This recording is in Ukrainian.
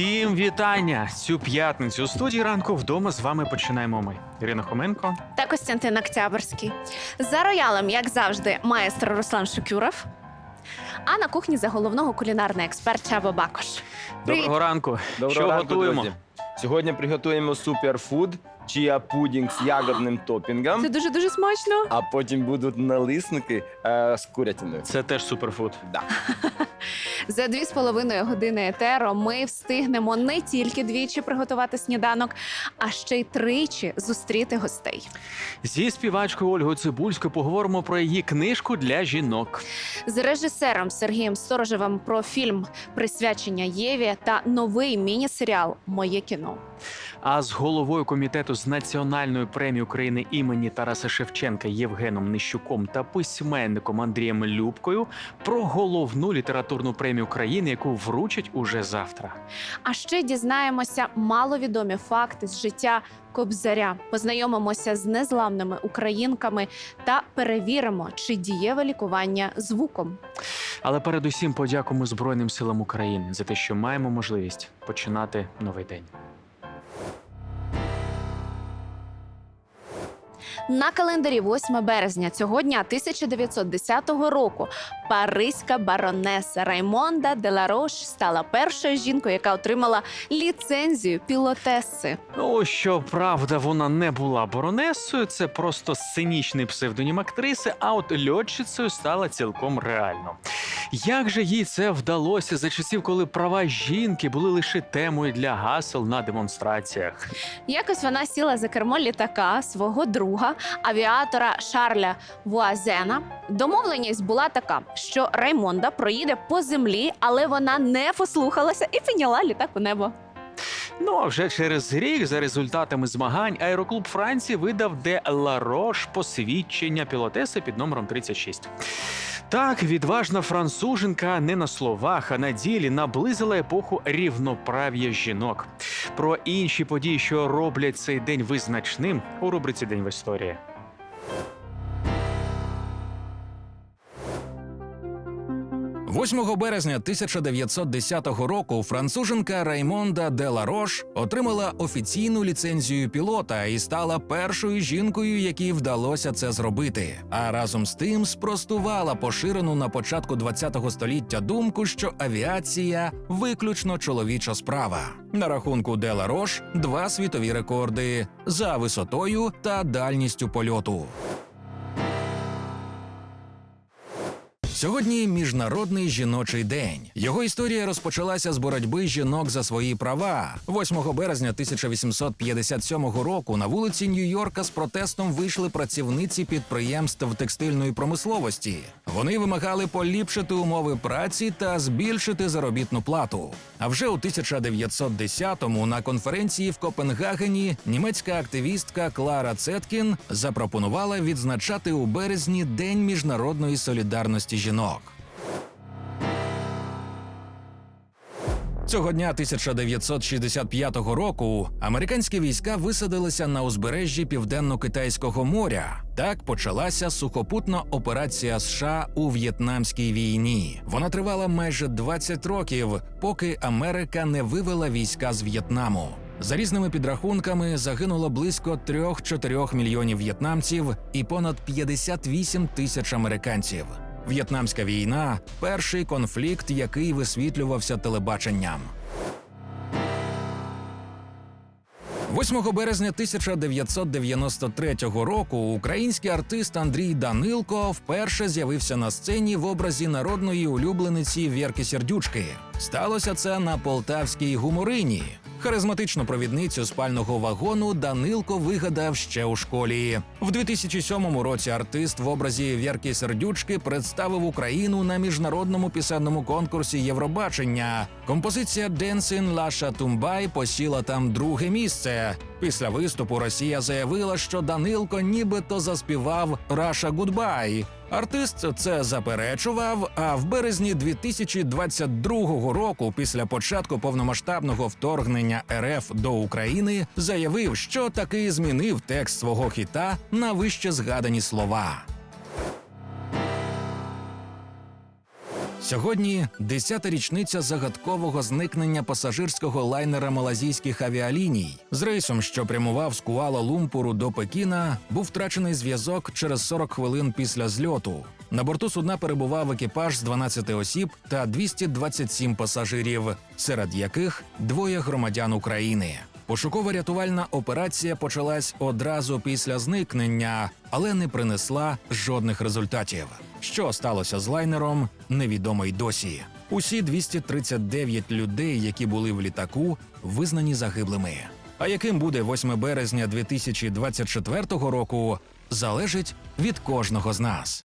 Всім вітання! Цю п'ятницю у студії ранку вдома з вами починаємо ми. Ірина Хоменко. та Костянтин Октябрьський. За роялем, як завжди, маестро Руслан Шукюров. А на кухні за головного кулінарний експерт Чаба Бакош. Доброго ранку. Доброго Що ранку, готуємо? друзі. Сьогодні приготуємо суперфуд, чия пудінг з ягодним топінгом, Це дуже дуже смачно. а потім будуть налисники е, з курятиною. Це теж суперфуд. Да. За дві з половиною години етеро ми встигнемо не тільки двічі приготувати сніданок, а ще й тричі зустріти гостей. Зі співачкою Ольгою Цибульською поговоримо про її книжку для жінок. З режисером Сергієм Сторожевим про фільм Присвячення Єві та новий міні-серіал Моє кіно. А з головою комітету з національної премії України імені Тараса Шевченка Євгеном Нищуком та письменником Андрієм Любкою про головну літературну премію країни, яку вручать уже завтра. А ще дізнаємося маловідомі факти з життя Кобзаря. Познайомимося з незламними українками та перевіримо, чи дієве лікування звуком. Але передусім подякуємо Збройним силам України за те, що маємо можливість починати новий день. На календарі 8 березня цього дня 1910 року паризька баронеса Раймонда де Ларош стала першою жінкою, яка отримала ліцензію пілотеси. Ну, щоправда, вона не була баронесою, це просто сценічний псевдонім актриси, а от льотчицею стала цілком реально. Як же їй це вдалося за часів, коли права жінки були лише темою для гасел на демонстраціях? Якось вона сіла за кермо літака свого друга, авіатора Шарля Вуазена. Домовленість була така, що Раймонда проїде по землі, але вона не послухалася і підняла літак у небо. Ну а вже через рік, за результатами змагань, аероклуб Франції видав де Ларош посвідчення пілотеси під номером 36. Так, відважна француженка не на словах, а на ділі наблизила епоху рівноправ'я жінок. Про інші події, що роблять цей день визначним, у рубриці День в історії. – 8 березня 1910 року француженка Раймонда де Ларош отримала офіційну ліцензію пілота і стала першою жінкою, якій вдалося це зробити. А разом з тим спростувала поширену на початку ХХ століття думку, що авіація виключно чоловіча справа. На рахунку де Ларош два світові рекорди за висотою та дальністю польоту. Сьогодні міжнародний жіночий день. Його історія розпочалася з боротьби жінок за свої права. 8 березня 1857 року на вулиці Нью-Йорка з протестом вийшли працівниці підприємств текстильної промисловості. Вони вимагали поліпшити умови праці та збільшити заробітну плату. А вже у 1910-му на конференції в Копенгагені німецька активістка Клара Цеткін запропонувала відзначати у березні День міжнародної солідарності жінок. Цього дня 1965 року американські війська висадилися на узбережжі Південно-Китайського моря. Так почалася сухопутна операція США у В'єтнамській війні. Вона тривала майже 20 років, поки Америка не вивела війська з В'єтнаму. За різними підрахунками загинуло близько 3-4 мільйонів в'єтнамців і понад 58 тисяч американців. В'єтнамська війна перший конфлікт, який висвітлювався телебаченням. 8 березня 1993 року український артист Андрій Данилко вперше з'явився на сцені в образі народної улюблениці Вєрки Сердючки. Сталося це на полтавській гуморині. Харизматичну провідницю спального вагону Данилко вигадав ще у школі. В 2007 році артист в образі Вєрки Сердючки представив Україну на міжнародному пісенному конкурсі Євробачення. Композиція «Dancing Лаша Тумбай посіла там друге місце. Після виступу Росія заявила, що Данилко нібито заспівав Раша Гудбай. Артист це заперечував. А в березні 2022 року, після початку повномасштабного вторгнення РФ до України, заявив, що таки змінив текст свого хіта на вище згадані слова. Сьогодні десята річниця загадкового зникнення пасажирського лайнера малазійських авіаліній. З рейсом, що прямував з Куала-Лумпуру до Пекіна, був втрачений зв'язок через 40 хвилин після зльоту. На борту судна перебував екіпаж з 12 осіб та 227 пасажирів, серед яких двоє громадян України. Пошуково-рятувальна операція почалась одразу після зникнення, але не принесла жодних результатів. Що сталося з лайнером, невідомо й досі. Усі 239 людей, які були в літаку, визнані загиблими. А яким буде 8 березня 2024 року, залежить від кожного з нас.